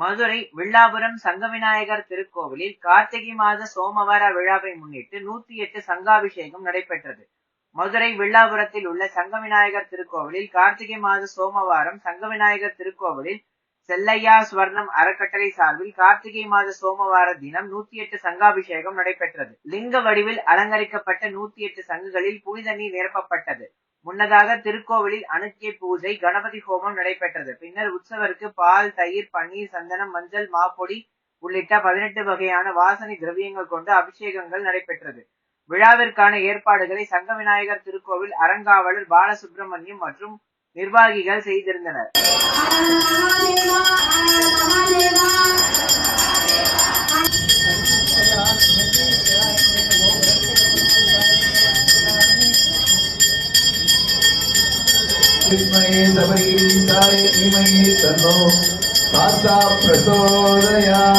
மதுரை வில்லாபுரம் சங்கவிநாயகர் திருக்கோவிலில் கார்த்திகை மாத சோமவார விழாவை முன்னிட்டு நூத்தி எட்டு சங்காபிஷேகம் நடைபெற்றது. மதுரை வில்லாபுரத்தில் உள்ள சங்கவிநாயகர் திருக்கோவிலில் கார்த்திகை மாத சோமவாரம் சங்கவிநாயகர் திருக்கோவிலில் செல்லையா ஸ்வர்ணம் அறக்கட்டளை சார்பில் கார்த்திகை மாத சோமவார தினம் நூத்தி எட்டு சங்காபிஷேகம் நடைபெற்றது. லிங்க வடிவில் அலங்கரிக்கப்பட்ட நூத்தி எட்டு சங்குகளில் புனித நீர் நிரப்பப்பட்டது. முன்னதாக திருக்கோவிலில் அனுக்கிய பூஜை கணபதி ஹோமம் நடைபெற்றது. பின்னர் உற்சவருக்கு பால் தயிர் பன்னீர் சந்தனம் மஞ்சள் மாப்பொடி உள்ளிட்ட பதினெட்டு வகையான வாசனை திரவியங்கள் கொண்டு அபிஷேகங்கள் நடைபெற்றது. விழாவிற்கான ஏற்பாடுகளை சங்க விநாயகர் திருக்கோவில் அறங்காவலர் பாலசுப்பிரமணியம் மற்றும் நிர்வாகிகள் செய்திருந்தனர். विद्महे धीमहि धीमहि तन्नो शास्ता प्रचोदयात्